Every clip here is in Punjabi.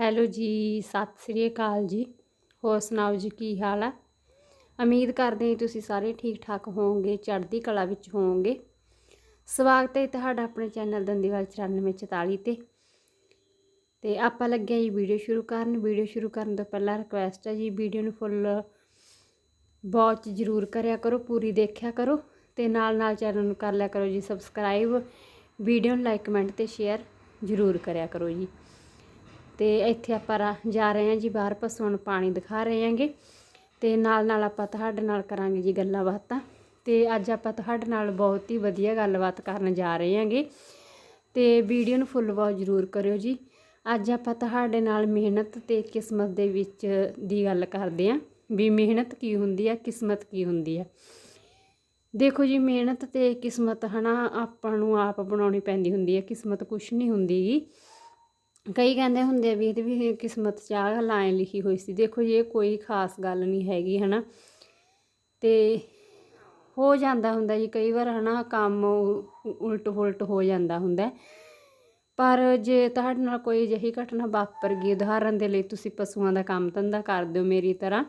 ਹੈਲੋ ਜੀ, ਸਤਿ ਸ੍ਰੀ ਅਕਾਲ ਜੀ। ਹੋਰ ਸੁਣਾਓ ਜੀ, ਕੀ ਹਾਲ ਆ? ਉਮੀਦ ਕਰਦੇ ਹਾਂ ਤੁਸੀਂ ਸਾਰੇ ਠੀਕ ਠਾਕ ਹੋਵੋਗੇ, ਚੜ੍ਹਦੀ ਕਲਾ ਵਿੱਚ ਹੋਵੋਗੇ। ਸਵਾਗਤ ਹੈ ਤੁਹਾਡਾ ਆਪਣੇ ਚੈਨਲ ਦੰਦੀਵਾਲ 9444 ਤੇ। ਤੇ ਆਪਾਂ ਲੱਗਿਆ ਜੀ ਵੀਡੀਓ ਸ਼ੁਰੂ ਕਰਨ। ਵੀਡੀਓ ਸ਼ੁਰੂ ਕਰਨ ਤੋਂ ਪਹਿਲਾਂ ਰਿਕੁਐਸਟ ਹੈ ਜੀ, ਵੀਡੀਓ ਨੂੰ ਫੁੱਲ ਵਾਚ ਜ਼ਰੂਰ ਕਰਿਆ ਕਰੋ, ਪੂਰੀ ਦੇਖਿਆ ਕਰੋ ਤੇ ਨਾਲ ਨਾਲ ਚੈਨਲ ਨੂੰ ਕਰ ਲਿਆ ਕਰੋ ਜੀ ਸਬਸਕ੍ਰਾਈਬ ਵੀਡੀਓ ਨੂੰ ਲਾਈਕ ਕਮੈਂਟ ਤੇ ਸ਼ੇਅਰ ਜ਼ਰੂਰ ਕਰਿਆ ਕਰੋ ਜੀ। ਤੇ ਇੱਥੇ ਆਪਾਂ ਰਾ- ਜਾ ਰਹੇ ਹਾਂ ਜੀ, ਬਾਹਰ ਪਸ਼ੂਆਂ ਨੂੰ ਪਾਣੀ ਦਿਖਾ ਰਹੇ ਹਾਂਗੇ ਤੇ ਨਾਲ ਨਾਲ ਆਪਾਂ ਤੁਹਾਡੇ ਨਾਲ ਕਰਾਂਗੇ ਜੀ ਗੱਲਾਂ ਬਾਤਾਂ। ਤੇ ਅੱਜ ਆਪਾਂ ਤੁਹਾਡੇ ਨਾਲ ਬਹੁਤ ਹੀ ਵਧੀਆ ਗੱਲਬਾਤ ਕਰਨ ਜਾ ਰਹੇ ਹਾਂਗੇ ਤੇ ਵੀਡੀਓ ਨੂੰ ਫੁੱਲ ਵਾਚ ਜ਼ਰੂਰ ਕਰਿਓ ਜੀ। ਅੱਜ ਆਪਾਂ ਤੁਹਾਡੇ ਨਾਲ ਮਿਹਨਤ ਤੇ ਕਿਸਮਤ ਦੇ ਵਿੱਚ ਦੀ ਗੱਲ ਕਰਦੇ ਆਂ ਵੀ ਮਿਹਨਤ ਕੀ ਹੁੰਦੀ ਹੈ ਕਿਸਮਤ ਕੀ ਹੁੰਦੀ ਹੈ ਦੇਖੋ ਜੀ, ਮਿਹਨਤ ਤੇ ਕਿਸਮਤ ਹਨਾ ਆਪਾਂ ਨੂੰ ਆਪ ਬਣਾਉਣੀ ਪੈਂਦੀ ਹੁੰਦੀ ਹੈ ਕਿਸਮਤ ਕੁਛ ਨਹੀਂ ਹੁੰਦੀਗੀ ਕਈ ਕਹਿੰਦੇ ਹੁੰਦੇ ਆ ਵੀ ਇਹਦੇ ਵੀ ਕਿਸਮਤ 'ਚ ਆਹ ਗੱਲ ਲਿਖੀ ਹੋਈ ਸੀ। ਦੇਖੋ ਜੀ, ਇਹ ਕੋਈ ਖਾਸ ਗੱਲ ਨਹੀਂ ਹੈਗੀ, ਹਨਾ? ਤੇ ਹੋ ਜਾਂਦਾ ਹੁੰਦਾ ਜੀ, ਕਈ ਵਾਰ, ਹਨਾ, ਕੰਮ ਉ- ਉਲਟ ਪੁਲਟ ਹੋ ਜਾਂਦਾ ਹੁੰਦਾ। ਪਰ ਜੇ ਤੁਹਾਡੇ ਨਾਲ ਕੋਈ ਅਜਿਹੀ ਘਟਨਾ ਵਾਪਰ ਗਈ, ਉਦਾਹਰਨ ਦੇ ਲਈ ਤੁਸੀਂ ਪਸ਼ੂਆਂ ਦਾ ਕੰਮ ਧੰਦਾ ਕਰਦੇ ਹੋ ਮੇਰੀ ਤਰ੍ਹਾਂ।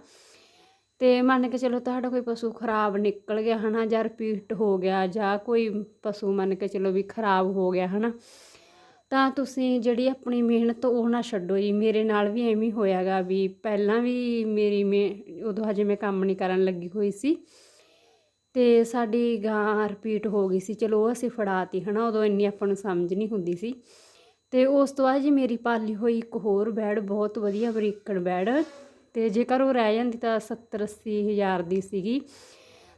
ਤੇ ਮੰਨ ਕੇ ਚਲੋ ਤੁਹਾਡਾ ਕੋਈ ਪਸ਼ੂ ਖਰਾਬ ਨਿਕਲ ਗਿਆ, ਹਨਾ, ਜਾਂ ਰਿਪੀਟ ਹੋ ਗਿਆ, ਜਾਂ ਕੋਈ ਪਸ਼ੂ ਮੰਨ ਕੇ ਚਲੋ ਵੀ ਖਰਾਬ ਹੋ ਗਿਆ, ਹਨਾ? ਤਾਂ ਤੁਸੀਂ ਜਿਹੜੀ ਆਪਣੀ ਮਿਹਨਤ ਉਹ ਨਾ ਛੱਡੋ ਜੀ। ਮੇਰੇ ਨਾਲ ਵੀ ਐਵੇਂ ਹੀ ਹੋਇਆਗਾ ਵੀ ਪਹਿਲਾਂ ਵੀ ਮੇਰੀ ਮੈਂ ਉਦੋਂ ਹਜੇ ਮੈਂ ਕੰਮ ਨਹੀਂ ਕਰਨ ਲੱਗੀ ਹੋਈ ਸੀ। ਤੇ ਸਾਡੀ ਗਾਂ ਰਿਪੀਟ ਹੋ ਗਈ ਸੀ। ਚਲੋ ਉਹ ਅਸੀਂ ਫੜਾਤੀ ਹਨਾ, ਉਦੋਂ ਇੰਨੀ ਆਪਾਂ ਨੂੰ ਸਮਝ ਨਹੀਂ ਹੁੰਦੀ ਸੀ। ਤੇ ਉਸ ਤੋਂ ਬਾਅਦ ਜੀ ਮੇਰੀ ਪਾਲੀ ਹੋਈ ਇੱਕ ਹੋਰ ਬੈੜ ਬਹੁਤ ਵਧੀਆ ਬਰੀਕਣ ਬੈੜ ਤੇ ਜੇਕਰ ਉਹ ਰਹਿ ਜਾਂਦੀ ਤਾਂ 70 80 ਹਜ਼ਾਰ ਦੀ ਸੀਗੀ।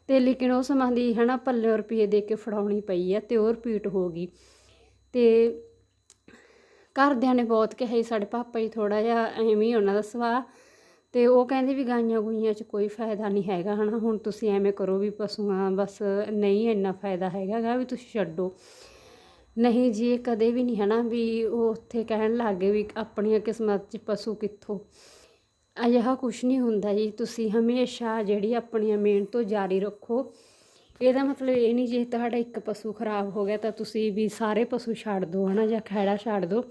ਤੇ ਲੇਕਿਨ ਉਹ ਸਮਾਂ ਦੀ ਹਨਾ ਪੱਲੇ ਰੁਪਏ ਦੇ ਕੇ ਫੜਾਉਣੀ ਪਈ ਆ ਤੇ ਉਹ ਰਿਪੀਟ ਹੋ ਗਈ। ਤੇ ਘਰਦਿਆਂ ਨੇ ਬਹੁਤ ਕਿਹਾ ਜੀ ਸਾਡੇ ਪਾਪਾ ਜੀ ਥੋੜਾ ਜਿਹਾ ਐਵੇਂ ਹੀ ਉਹਨਾਂ ਦਾ ਸੁਭਾਅ। ਤੇ ਉਹ ਕਹਿੰਦੇ ਵੀ ਗਾਈਆਂ ਗੁਈਆਂ 'ਚ ਕੋਈ ਫਾਇਦਾ ਨਹੀਂ ਹੈਗਾ, ਹਨਾ। ਹੁਣ ਤੁਸੀਂ ਐਵੇਂ ਕਰੋ ਵੀ ਪਸ਼ੂਆਂ, ਬਸ ਨਹੀਂ ਇੰਨਾ ਫਾਇਦਾ ਹੈਗਾ ਵੀ ਤੁਸੀਂ ਛੱਡੋ। ਨਹੀਂ ਜੀ ਕਦੇ ਵੀ ਨਹੀਂ, ਹਨਾ, ਵੀ ਉਹ ਉੱਥੇ ਕਹਿਣ ਲੱਗੇ ਵੀ ਆਪਣੀਆਂ ਕਿਸਮਤ 'ਚ ਪਸ਼ੂ ਕਿੱਥੋਂ। ਅਜਿਹਾ ਕੁਛ ਨਹੀਂ ਹੁੰਦਾ ਜੀ, ਤੁਸੀਂ ਹਮੇਸ਼ਾ ਜਿਹੜੀ ਆਪਣੀਆਂ ਮਿਹਨਤ ਤੋਂ ਜਾਰੀ ਰੱਖੋ। ਇਹਦਾ ਮਤਲਬ ਇਹ ਨਹੀਂ ਜੇ ਤੁਹਾਡਾ ਇੱਕ ਪਸ਼ੂ ਖਰਾਬ ਹੋ ਗਿਆ ਤਾਂ ਤੁਸੀਂ ਵੀ ਸਾਰੇ ਪਸ਼ੂ ਛੱਡ ਦਿਓ, ਹਨਾ, ਜਾਂ ਖੈੜਾ ਛੱਡ ਦਿਓ।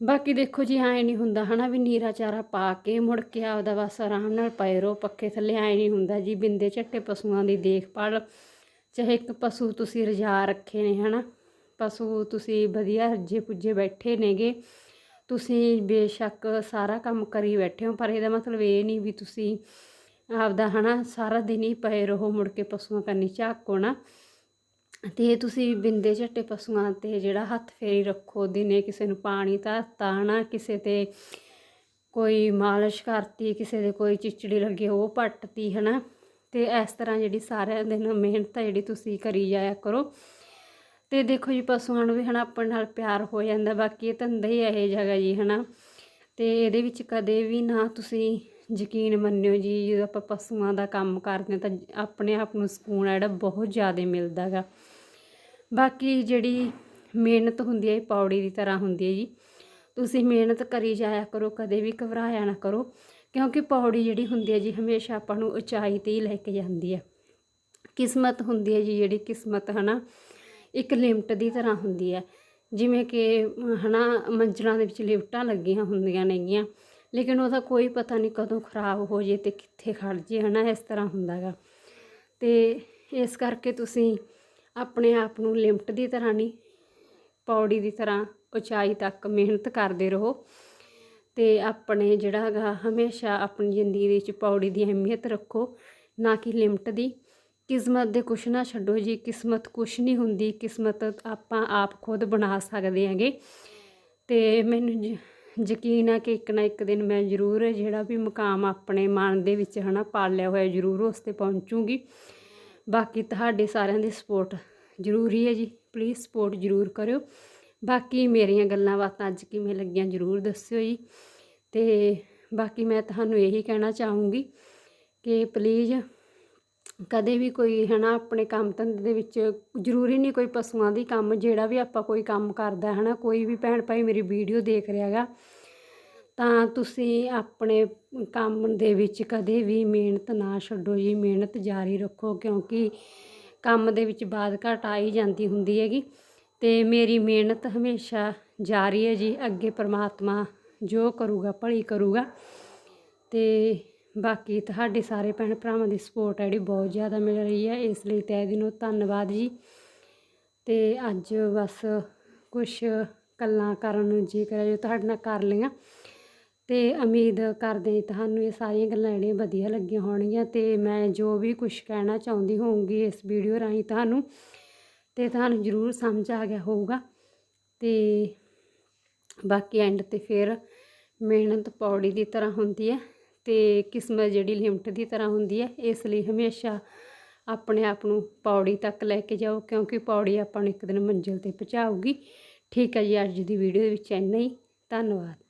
ਬਾਕੀ ਦੇਖੋ ਜੀ, ਐਂ ਨਹੀਂ ਹੁੰਦਾ ਹਨਾ ਵੀ ਨੀਰਾ ਚਾਰਾ ਪਾ ਕੇ ਮੁੜ ਕੇ ਆਪਦਾ ਬਸ ਆਰਾਮ ਨਾਲ ਪਏ ਰਹੋ ਪੱਖੇ ਥੱਲੇ, ਐਂ ਨਹੀਂ ਹੁੰਦਾ ਜੀ, ਬਿੰਦੇ ਝੱਟੇ ਪਸ਼ੂਆਂ ਦੀ ਦੇਖਭਾਲ। ਚਾਹੇ ਇੱਕ ਪਸ਼ੂ ਤੁਸੀਂ ਰਜਾ ਰੱਖੇ ਨੇ ਹਨਾ, ਪਸ਼ੂ ਤੁਸੀਂ ਵਧੀਆ ਰੱਜੇ ਪੁੱਜੇ ਬੈਠੇ ਨੇਗੇ, ਤੁਸੀਂ ਬੇਸ਼ੱਕ ਸਾਰਾ ਕੰਮ ਕਰੀ ਬੈਠੇ ਹੋ, ਪਰ ਇਹਦਾ ਮਤਲਬ ਇਹ ਨਹੀਂ ਵੀ ਤੁਸੀਂ ਆਪਦਾ ਹਨਾ ਸਾਰਾ ਦਿਨ ਹੀ ਪਏ ਰਹੋ ਮੁੜ ਕੇ ਪਸ਼ੂਆਂ ਕਰਨੀ ਝਾਕੋ ਨਾ। ਤੇ ਤੁਸੀਂ ਬਿੰਦੇ ਝੱਟੇ ਪਸ਼ੂਆਂ ਤੇ ਜਿਹੜਾ ਹੱਥ ਫੇਰੀ ਰੱਖੋ, ਦਿਨੇ ਕਿਸੇ ਨੂੰ ਪਾਣੀ ਧਰਤਾ ਹਨਾ ਕਿਸੇ ਤੇ ਕੋਈ ਮਾਲਿਸ਼ ਕਰਤੀ, ਕਿਸੇ ਦੇ ਕੋਈ ਚਿਚੜੀ ਲੱਗੀ, ਉਹ ਪੱਟਤੀ, ਹਨਾ? ਤੇ ਇਸ ਤਰ੍ਹਾਂ ਜਿਹੜੀ ਸਾਰਿਆਂ ਦਿਨ ਮਿਹਨਤ ਆ ਜਿਹੜੀ ਤੁਸੀਂ ਕਰੀ ਜਾਇਆ ਕਰੋ। ਤੇ ਦੇਖੋ ਜੀ, ਪਸ਼ੂਆਂ ਨੂੰ ਵੀ ਹਨਾ ਆਪਣੇ ਨਾਲ ਪਿਆਰ ਹੋ ਜਾਂਦਾ, ਬਾਕੀ ਇਹ ਧੰਦਾ ਹੀ ਇਹ ਜਗ੍ਹਾ ਜੀ, ਹਨਾ? ਤੇ ਇਹਦੇ ਵਿੱਚ ਕਦੇ ਵੀ ਨਾ ਤੁਸੀਂ ਯਕੀਨ ਮੰਨਿਓ ਜੀ, ਜਦੋਂ ਆਪਾਂ ਪਸ਼ੂਆਂ ਦਾ ਕੰਮ ਕਰਦੇ ਹਾਂ ਤਾਂ ਆਪਣੇ ਆਪ ਨੂੰ ਸਕੂਨ ਆ ਜਿਹੜਾ ਬਹੁਤ ਜ਼ਿਆਦਾ ਮਿਲਦਾ ਗਾ। ਬਾਕੀ ਜਿਹੜੀ ਮਿਹਨਤ ਹੁੰਦੀ ਹੈ ਇਹ ਪੌੜੀ ਦੀ ਤਰ੍ਹਾਂ ਹੁੰਦੀ ਹੈ ਜੀ। ਤੁਸੀਂ ਮਿਹਨਤ ਕਰੀ ਜਾਇਆ ਕਰੋ, ਕਦੇ ਵੀ ਘਬਰਾਇਆ ਨਾ ਕਰੋ, ਕਿਉਂਕਿ ਪੌੜੀ ਜਿਹੜੀ ਹੁੰਦੀ ਹੈ ਜੀ, ਹਮੇਸ਼ਾ ਆਪਾਂ ਨੂੰ ਉਚਾਈ ਤੇ ਹੀ ਲੈ ਕੇ ਜਾਂਦੀ ਹੈ ਕਿਸਮਤ ਹੁੰਦੀ ਹੈ ਜੀ, ਜਿਹੜੀ ਕਿਸਮਤ ਹਨਾ, ਇੱਕ ਲਿਮਟ ਦੀ ਤਰ੍ਹਾਂ ਹੁੰਦੀ ਹੈ ਜਿਵੇਂ ਕਿ ਹਨਾ, ਮੰਜ਼ਲਾਂ ਦੇ ਵਿੱਚ ਲਿਫਟਾਂ ਲੱਗੀਆਂ ਹੁੰਦੀਆਂ ਨੇਗੀਆਂ। ਲੇਕਿਨ ਉਹਦਾ ਕੋਈ ਪਤਾ ਨਹੀਂ ਕਦੋਂ ਖਰਾਬ ਹੋ ਜੇ ਤੇ ਕਿੱਥੇ ਖੜ ਜੇ, ਹਨਾ, ਇਸ ਤਰ੍ਹਾਂ ਹੁੰਦਾ ਗਾ। ਤੇ ਇਸ ਕਰਕੇ ਤੁਸੀਂ ਆਪਣੇ ਆਪ ਨੂੰ ਲਿਮਟ ਦੀ ਤਰ੍ਹਾਂ ਨਹੀਂ, ਪੌੜੀ ਦੀ ਤਰ੍ਹਾਂ ਉਚਾਈ ਤੱਕ ਮਿਹਨਤ ਕਰਦੇ ਰਹੋ। ਤੇ ਆਪਣੇ ਜਿਹੜਾ ਹੈਗਾ, ਹਮੇਸ਼ਾ ਆਪਣੀ ਜ਼ਿੰਦਗੀ ਦੇ ਵਿੱਚ ਪੌੜੀ ਦੀ ਅਹਿਮੀਅਤ ਰੱਖੋ, ਨਾ ਕਿ ਲਿਮਟ ਦੀ। ਕਿਸਮਤ ਦੇ ਕੁਛ ਨਾ ਛੱਡੋ ਜੀ, ਕਿਸਮਤ ਕੁਛ ਨਹੀਂ ਹੁੰਦੀ, ਕਿਸਮਤ ਆਪਾਂ ਆਪ ਖੁਦ ਬਣਾ ਸਕਦੇ ਹੈਗੇ। ਤੇ ਮੈਨੂੰ ਜ- ਯਕੀਨ ਹੈ ਕਿ ਇੱਕ ਨਾ ਇੱਕ ਦਿਨ ਮੈਂ ਜ਼ਰੂਰ ਜਿਹੜਾ ਵੀ ਮੁਕਾਮ ਆਪਣੇ ਮਨ ਦੇ ਵਿੱਚ ਹਨਾ ਪਾਲਿਆ ਹੋਇਆ ਜ਼ਰੂਰ ਉਸ ਤੇ ਪਹੁੰਚੂਗੀ। ਬਾਕੀ ਤੁਹਾਡੇ ਸਾਰਿਆਂ ਦੀ ਸਪੋਰਟ ਜ਼ਰੂਰੀ ਹੈ ਜੀ ਪਲੀਜ਼ ਸਪੋਰਟ ਜ਼ਰੂਰ ਕਰਿਓ। ਬਾਕੀ ਮੇਰੀਆਂ ਗੱਲਾਂ ਬਾਤਾਂ ਅੱਜ ਕਿਵੇਂ ਲੱਗੀਆਂ ਜ਼ਰੂਰ ਦੱਸਿਓ ਜੀ। ਤੇ ਬਾਕੀ ਮੈਂ ਤੁਹਾਨੂੰ ਇਹੀ ਕਹਿਣਾ ਚਾਹੂੰਗੀ ਕਿ ਪਲੀਜ਼ ਕਦੇ ਵੀ ਕੋਈ ਹੈ ਨਾ ਆਪਣੇ ਕੰਮ ਧੰਦੇ ਦੇ ਵਿੱਚ ਜ਼ਰੂਰੀ ਨਹੀਂ ਕੋਈ ਪਸ਼ੂਆਂ ਦੀ ਕੰਮ, ਜਿਹੜਾ ਵੀ ਆਪਾਂ ਕੋਈ ਕੰਮ ਕਰਦਾ ਹੈ ਨਾ ਕੋਈ ਵੀ ਭੈਣ ਭਾਈ ਮੇਰੀ ਵੀਡੀਓ ਦੇਖ ਰਿਹਾ ਹੈਗਾ, ਤਾਂ ਤੁਸੀਂ ਆਪਣੇ ਕੰਮ ਦੇ ਵਿੱਚ ਕਦੇ ਵੀ ਮਿਹਨਤ ਨਾ ਛੱਡੋ ਜੀ, ਮਿਹਨਤ ਜਾਰੀ ਰੱਖੋ, ਕਿਉਂਕਿ ਕੰਮ ਦੇ ਵਿੱਚ ਬਾਦ ਘਟ ਆ ਹੀ ਜਾਂਦੀ ਹੁੰਦੀ ਹੈਗੀ, ਤੇ ਮੇਰੀ ਮਿਹਨਤ ਹਮੇਸ਼ਾ ਜਾਰੀ ਹੈ ਜੀ, ਅੱਗੇ ਪ੍ਰਮਾਤਮਾ ਜੋ ਕਰੂਗਾ, ਭਲੀ ਕਰੂਗਾ, ਤੇ ਬਾਕੀ ਤੁਹਾਡੇ ਸਾਰੇ ਭੈਣ ਭਰਾਵਾਂ ਦੀ ਸਪੋਰਟ ਹੈ ਜਿਹੜੀ ਬਹੁਤ ਜ਼ਿਆਦਾ ਮਿਲ ਰਹੀ ਹੈ ਇਸ ਲਈ ਤਹਿ ਦਿਲੋਂ ਧੰਨਵਾਦ ਜੀ। ਤੇ ਅੱਜ ਬਸ ਕੁਛ ਗੱਲਾਂ ਕਰਨ ਨੂੰ ਜੀ ਕਰਿਆ, ਜੋ ਤੁਹਾਡੇ ਨਾਲ ਕਰ ਲਈਆਂ। ਤੇ ਉਮੀਦ ਕਰਦੇ ਹਾਂ ਤੁਹਾਨੂੰ ਇਹ ਸਾਰੀਆਂ ਗੱਲਾਂ ਜਿਹੜੀਆਂ ਵਧੀਆ ਲੱਗੀਆਂ ਹੋਣਗੀਆਂ ਤੇ ਮੈਂ ਜੋ ਵੀ ਕੁਝ ਕਹਿਣਾ ਚਾਹੁੰਦੀ ਹੋਊਂਗੀ ਇਸ ਵੀਡੀਓ ਰਾਹੀਂ ਤੁਹਾਨੂੰ, ਤੇ ਤੁਹਾਨੂੰ ਜ਼ਰੂਰ ਸਮਝ ਆ ਗਿਆ ਹੋਊਗਾ। ਤੇ ਬਾਕੀ ਐਂਡ ਤੇ ਫਿਰ ਮਿਹਨਤ ਪੌੜੀ ਦੀ ਤਰ੍ਹਾਂ ਹੁੰਦੀ ਹੈ। ਤੇ ਕਿਸਮਤ ਜਿਹੜੀ ਲਿਮਟ ਦੀ ਤਰ੍ਹਾਂ ਹੁੰਦੀ ਹੈ, ਇਸ ਲਈ ਹਮੇਸ਼ਾ ਆਪਣੇ ਆਪ ਨੂੰ ਪੌੜੀ ਤੱਕ ਲੈ ਕੇ ਜਾਓ, ਕਿਉਂਕਿ ਪੌੜੀ ਆਪਾਂ ਨੂੰ ਇੱਕ ਦਿਨ ਮੰਜ਼ਿਲ ਤੇ ਪਹੁੰਚਾਊਗੀ। ਠੀਕ ਹੈ ਜੀ, ਅੱਜ ਦੀ ਵੀਡੀਓ ਦੇ ਵਿੱਚ ਇੰਨਾ ਹੀ। ਧੰਨਵਾਦ।